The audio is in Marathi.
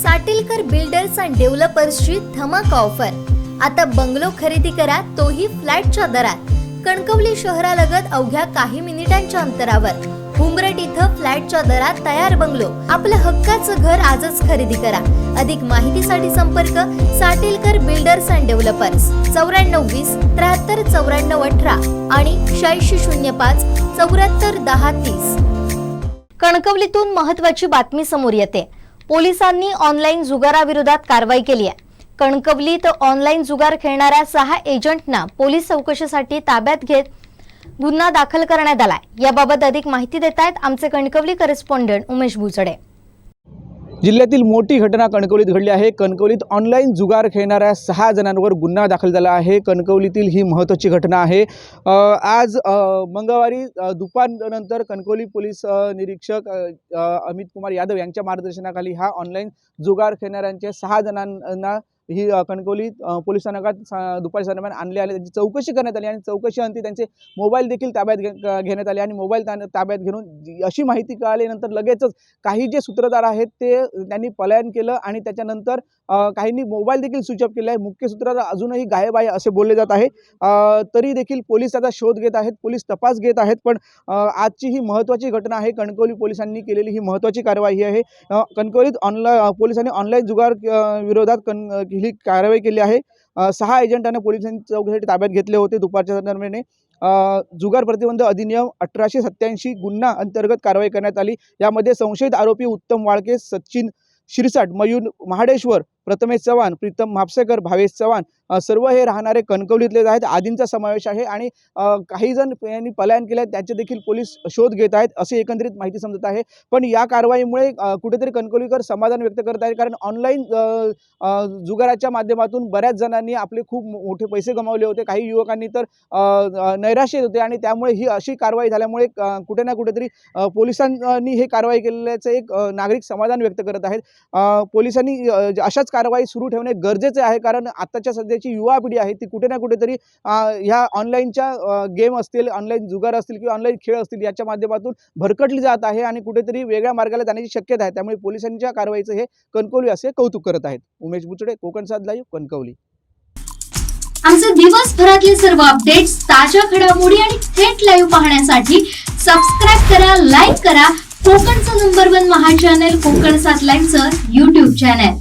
साटिलकर बिल्डर्स अँड डेव्हलपर्सची धमाका ऑफर. आता बंगलो खरेदी करा तोही फ्लॅटच्या दरात. कणकवली शहरालगत अवघ्या काही मिनिटांच्या अंतरावर. उमरट इथं फ्लॅटच्या दरात तयार बंगलो. आपलं हक्काचं घर आजच खरेदी करा. अधिक माहितीसाठी संपर्क साटेलकर बिल्डर्स अँड डेव्हलपर्स. चौऱ्याण्णव वीस त्र्याहत्तर चौऱ्याण्णव अठरा आणि शहाऐंशी शून्य पाच चौऱ्याहत्तर दहा तीस. कणकवलीतून महत्वाची बातमी समोर येते. पोलिसांनी ऑनलाईन जुगाराविरोधात कारवाई केली आहे. कणकवलीत ऑनलाईन जुगार खेळणाऱ्या सहा एजंटना पोलीस चौकशीसाठी ताब्यात घेत गुन्हा दाखल करण्यात आलाय. याबाबत अधिक माहिती देत आहेत आमचे कणकवली करेस्पॉन्डंट उमेश भुजडे. जिल्ह्यातील मोठी घटना कणकवलीत घडली आहे. कणकवलीत ऑनलाईन जुगार खेळणाऱ्या सहा जणांवर गुन्हा दाखल झाला आहे. कणकवलीतील ही महत्त्वाची घटना आहे. आज मंगळवारी दुपारनंतर कणकवली पोलीस निरीक्षक अमित कुमार यादव यांच्या मार्गदर्शनाखाली हा ऑनलाईन जुगार खेळणाऱ्यांच्या सहा जणांना ही कणकवली पोलीस स्थानकात दुपारी दरम्यान आणले आले. त्यांची चौकशी करण्यात आली आणि चौकशी अंती त्यांचे मोबाईल देखील ताब्यात घे घेण्यात आले आणि मोबाईल ताब्यात घेऊन जी- अशी माहिती कळाल्यानंतर लगेचच काही जे सूत्रधार आहेत ते त्यांनी पलायन केलं आणि त्याच्यानंतर काहींनी मोबाईल देखील स्विच ऑफ केला आहे. मुख्य सूत्रधार अजूनही गायब आहे असे बोलले जात आहे. तरी देखील पोलीस त्याचा शोध घेत आहेत पोलीस तपास घेत आहेत पण आजची ही महत्त्वाची घटना आहे. कणकवली पोलिसांनी केलेली ही महत्त्वाची कारवाई आहे. कणकवलीत ऑनलाईन पोलिसांनी ऑनलाईन जुगार विरोधात कण ही कारवाई केली आहे. सहा एजंटांना पोलिसांनी चौकशीसाठी ताब्यात घेतले होते. दुपारच्या दरम्यान जुगार प्रतिबंध अधिनियम अठराशे सत्याऐंशी गुन्हा अंतर्गत कारवाई करण्यात आली. यामध्ये संशयित आरोपी उत्तम वाळके सचिन शिरसाट मयूर महाडेश्वर प्रथमेश चव्हाण प्रीतम म्हापसेकर भावेश चव्हाण सर्व हे राहणारे कणकवलीतलेच आहेत. आदींचा समावेश आहे आणि काही जण यांनी पलायन केले आहेत त्याचे देखील पोलीस शोध घेत आहेत अशी एकंदरीत माहिती समजत आहे. पण या कारवाईमुळे कुठेतरी कणकवलीकर समाधान व्यक्त करत आहे कारण ऑनलाईन जुगाराच्या माध्यमातून बऱ्याच जणांनी आपले खूप मोठे पैसे गमावले होते. काही युवकांनी तर अ, नैराश्य होते आणि त्यामुळे ही अशी कारवाई झाल्यामुळे कुठे ना कुठेतरी पोलिसांनी हे कारवाई केल्याचं एक नागरिक समाधान व्यक्त करत आहेत. पोलिसांनी अशाच कारवाई सुरू ठेवणे गरजेचे आहे. कारण आत्ताच्या सध्या आताची युवा पिढी आहे ती कुठे ना कुठेतरी ह्या ऑनलाईनच्या गेम असतील ऑनलाईन जुगार असतील किंवा ऑनलाईन खेळ असतील याच्या माध्यमातून भरकटली जात आहे आणि कुठेतरी वेगळ्या मार्गाला जाण्याची शक्यता आहे. त्यामुळे पोलिसांच्या कारवाईचं हे कणकवली असे कौतुक करत आहेत. उमेश बुचडे कोकण साथ लाईव्ह कणकवली. आमचे दिवसभरातले सर्व अपडेट्स ताज्या घडामोडी आणि थेट लाईव्ह पाहण्यासाठी सबस्क्राईब करा लाईक करा. कोकणचं नंबर वन महा चॅनल कोकण सात लाईव्हचं युट्यूब चॅनल